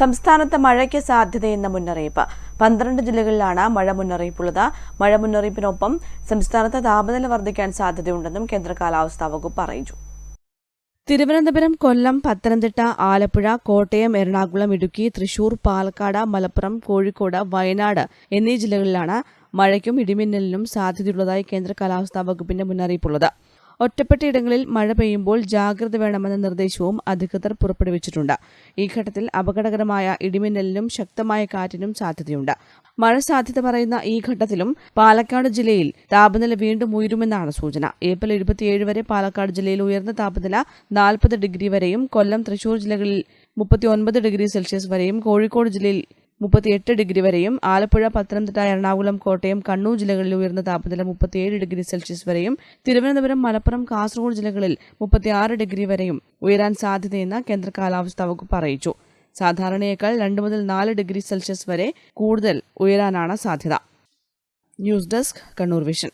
സംസ്ഥാനത്ത് മഴയ്ക്ക് സാധ്യതയെന്ന മുന്നറിയിപ്പ്. പന്ത്രണ്ട് ജില്ലകളിലാണ് മഴ മുന്നറിയിപ്പുള്ളത്. മഴ മുന്നറിയിപ്പിനൊപ്പം സംസ്ഥാനത്ത് താപനില വർദ്ധിക്കാൻ സാധ്യതയുണ്ടെന്നും കേന്ദ്ര കാലാവസ്ഥാ വകുപ്പ് അറിയിച്ചു. തിരുവനന്തപുരം കൊല്ലം പത്തനംതിട്ട ആലപ്പുഴ കോട്ടയം എറണാകുളം ഇടുക്കി തൃശൂർ പാലക്കാട് മലപ്പുറം കോഴിക്കോട് വയനാട് എന്നീ ജില്ലകളിലാണ് മഴയ്ക്കും ഇടിമിന്നലിനും സാധ്യതയുള്ളതായി കേന്ദ്ര കാലാവസ്ഥാ വകുപ്പിന്റെ മുന്നറിയിപ്പുള്ളത്. ഒറ്റപ്പെട്ടയിടങ്ങളിൽ മഴ പെയ്യുമ്പോൾ ജാഗ്രത വേണമെന്ന നിർദ്ദേശവും അധികൃതർ പുറപ്പെടുവിച്ചിട്ടുണ്ട്. ഈ ഘട്ടത്തിൽ അപകടകരമായ ഇടിമിന്നലിനും ശക്തമായ കാറ്റിനും സാധ്യതയുണ്ട്. മഴ സാധ്യത പറയുന്ന ഈ ഘട്ടത്തിലും പാലക്കാട് ജില്ലയിൽ താപനില വീണ്ടും ഉയരുമെന്നാണ് സൂചന. ഏപ്രിൽ ഇരുപത്തിയേഴ് വരെ പാലക്കാട് ജില്ലയിൽ ഉയർന്ന താപനില നാൽപ്പത് ഡിഗ്രി വരെയും കൊല്ലം തൃശൂർ ജില്ലകളിൽ മുപ്പത്തിയൊൻപത് ഡിഗ്രി സെൽഷ്യസ് വരെയും കോഴിക്കോട് ജില്ലയിൽ മുപ്പത്തിയെട്ട് ഡിഗ്രി വരെയും ആലപ്പുഴ പത്തനംതിട്ട എറണാകുളം കോട്ടയം കണ്ണൂർ ജില്ലകളിൽ ഉയർന്ന താപനില മുപ്പത്തിയേഴ് ഡിഗ്രി സെൽഷ്യസ് വരെയും തിരുവനന്തപുരം മലപ്പുറം കാസർഗോഡ് ജില്ലകളിൽ മുപ്പത്തിയാറ് ഡിഗ്രി വരെയും ഉയരാൻ സാധ്യതയെന്ന് കേന്ദ്ര കാലാവസ്ഥാ വകുപ്പ് അറിയിച്ചു. സാധാരണയേക്കാൾ രണ്ട് മുതൽ നാല് ഡിഗ്രി സെൽഷ്യസ് വരെ കൂടുതൽ ഉയരാനാണ് സാധ്യത. News desk Kannur vision.